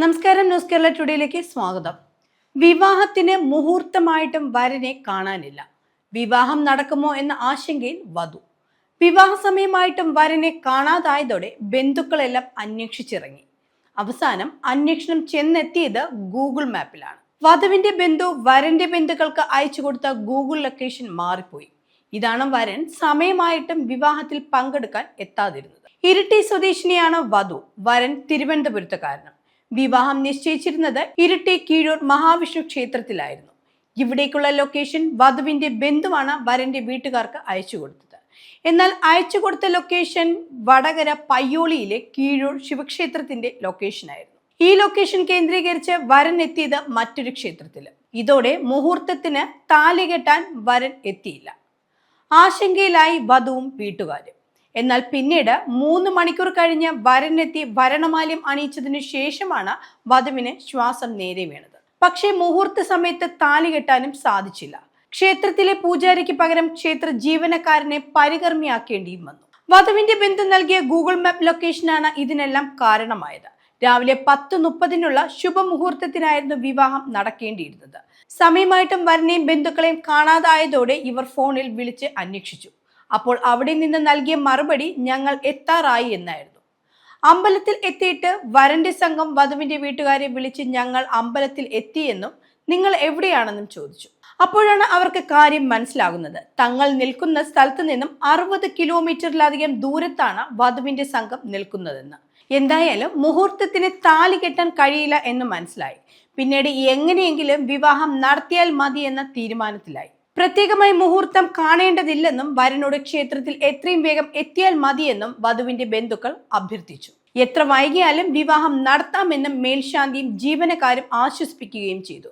നമസ്കാരം ന്യൂസ് കേരള ടുഡേയിലേക്ക് സ്വാഗതം. വിവാഹത്തിന് മുഹൂർത്തമായിട്ടും വരനെ കാണാനില്ല. വിവാഹം നടക്കുമോ എന്ന ആശങ്കയിൽ വധു. വിവാഹ സമയമായിട്ടും വരനെ കാണാതായതോടെ ബന്ധുക്കളെല്ലാം അന്വേഷിച്ചിറങ്ങി. അവസാനം അന്വേഷണം ചെന്നെത്തിയത് ഗൂഗിൾ മാപ്പിലാണ്. വധുവിന്റെ ബന്ധു വരന്റെ ബന്ധുക്കൾക്ക് അയച്ചു കൊടുത്ത ഗൂഗിൾ ലൊക്കേഷൻ മാറിപ്പോയി. ഇതാണ് വരൻ സമയമായിട്ടും വിവാഹത്തിൽ പങ്കെടുക്കാൻ എത്താതിരുന്നത്. ഇരിട്ടി സ്വദേശിനിയാണ് വധു. വരൻ തിരുവനന്തപുരത്തുകാരനും വിവാഹം നിശ്ചയിച്ചിരുന്നത് ഇരിട്ടി കീഴൂർ മഹാവിഷ്ണു ക്ഷേത്രത്തിലായിരുന്നു. ഇവിടേക്കുള്ള ലൊക്കേഷൻ വധുവിന്റെ ബന്ധുവാണ് വരന്റെ വീട്ടുകാർക്ക് അയച്ചു കൊടുത്തത്. എന്നാൽ അയച്ചു കൊടുത്ത ലൊക്കേഷൻ വടകര പയ്യോളിയിലെ കീഴൂർ ശിവക്ഷേത്രത്തിന്റെ ലൊക്കേഷനായിരുന്നു ഈ ലൊക്കേഷൻ കേന്ദ്രീകരിച്ച് വരൻ എത്തിയത് മറ്റൊരു ക്ഷേത്രത്തിൽ ഇതോടെ മുഹൂർത്തത്തിന് താലി കെട്ടാൻ വരൻ എത്തിയില്ല. ആശങ്കയിലായി വധുവും വീട്ടുകാരും. എന്നാൽ പിന്നീട് മൂന്ന് മണിക്കൂർ കഴിഞ്ഞ് വരനെത്തി വരണമാല്യം അണിയിച്ചതിനു ശേഷമാണ് വധുവിന് ശ്വാസം നേരെ വീണത്. പക്ഷേ മുഹൂർത്ത സമയത്ത് താലി കെട്ടാനും സാധിച്ചില്ല. ക്ഷേത്രത്തിലെ പൂജാരിക്ക് പകരം ക്ഷേത്ര ജീവനക്കാരനെ പരികർമ്മിയാക്കേണ്ടിയും വന്നു. വധുവിന്റെ ബന്ധു നൽകിയ ഗൂഗിൾ മാപ്പ് ലൊക്കേഷനാണ് ഇതിനെല്ലാം കാരണമായത്. രാവിലെ പത്ത് മുപ്പതിനുള്ള ശുഭമുഹൂർത്തത്തിനായിരുന്നു വിവാഹം നടക്കേണ്ടിയിരുന്നത്. സമയമായിട്ടും വരനെയും ബന്ധുക്കളെയും കാണാതായതോടെ ഇവർ ഫോണിൽ വിളിച്ച് അന്വേഷിച്ചു. അപ്പോൾ അവിടെ നിന്ന് നൽകിയ മറുപടി ഞങ്ങൾ എത്താറായി എന്നായിരുന്നു. അമ്പലത്തിൽ എത്തിയിട്ട് വരന്റെ സംഘം വധുവിന്റെ വീട്ടുകാരെ വിളിച്ച് ഞങ്ങൾ അമ്പലത്തിൽ എത്തിയെന്നും നിങ്ങൾ എവിടെയാണെന്നും ചോദിച്ചു. അപ്പോഴാണ് അവർക്ക് കാര്യം മനസ്സിലാകുന്നത്. തങ്ങൾ നിൽക്കുന്ന സ്ഥലത്ത് നിന്നും അറുപത് കിലോമീറ്ററിലധികം ദൂരത്താണ് വധുവിന്റെ സംഘം നിൽക്കുന്നതെന്ന്. എന്തായാലും മുഹൂർത്തത്തിന് താലി കെട്ടാൻ കഴിയില്ല എന്ന് മനസ്സിലായി. പിന്നീട് എങ്ങനെയെങ്കിലും വിവാഹം നടത്തിയാൽ മതി എന്ന തീരുമാനത്തിലായി. പ്രത്യേകമായി മുഹൂർത്തം കാണേണ്ടതില്ലെന്നും വരനോട് ക്ഷേത്രത്തിൽ എത്രയും വേഗം എത്തിയാൽ മതിയെന്നും വധുവിന്റെ ബന്ധുക്കൾ അഭ്യർത്ഥിച്ചു. എത്ര വൈകിയാലും വിവാഹം നടത്താമെന്നും മേൽശാന്തിയും ജീവനക്കാരും ആശ്വസിപ്പിക്കുകയും ചെയ്തു.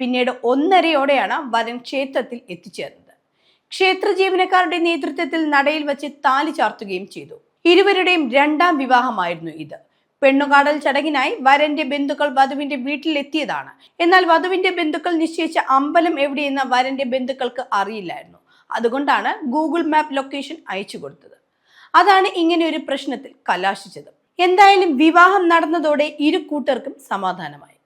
പിന്നീട് ഒന്നരയോടെയാണ് വരൻ ക്ഷേത്രത്തിൽ എത്തിച്ചേർന്നത്. ക്ഷേത്ര ജീവനക്കാരുടെ നേതൃത്വത്തിൽ നടയിൽ വച്ച് താലി ചാർത്തുകയും ചെയ്തു. ഇരുവരുടെയും രണ്ടാം വിവാഹമായിരുന്നു ഇത്. പെണ്ണുകാടൽ ചടങ്ങിനായി വരന്റെ ബന്ധുക്കൾ വധുവിന്റെ വീട്ടിലെത്തിയതാണ്. എന്നാൽ വധുവിന്റെ ബന്ധുക്കൾ നിശ്ചയിച്ച അമ്പലം എവിടെയെന്ന് വരന്റെ ബന്ധുക്കൾക്ക് അറിയില്ലായിരുന്നു. അതുകൊണ്ടാണ് ഗൂഗിൾ മാപ്പ് ലൊക്കേഷൻ അയച്ചു കൊടുത്തത്. അതാണ് ഇങ്ങനെ ഒരു പ്രശ്നത്തിൽ കലാശിച്ചത്. എന്തായാലും വിവാഹം നടന്നതോടെ ഇരു കൂട്ടർക്കും സമാധാനമായി.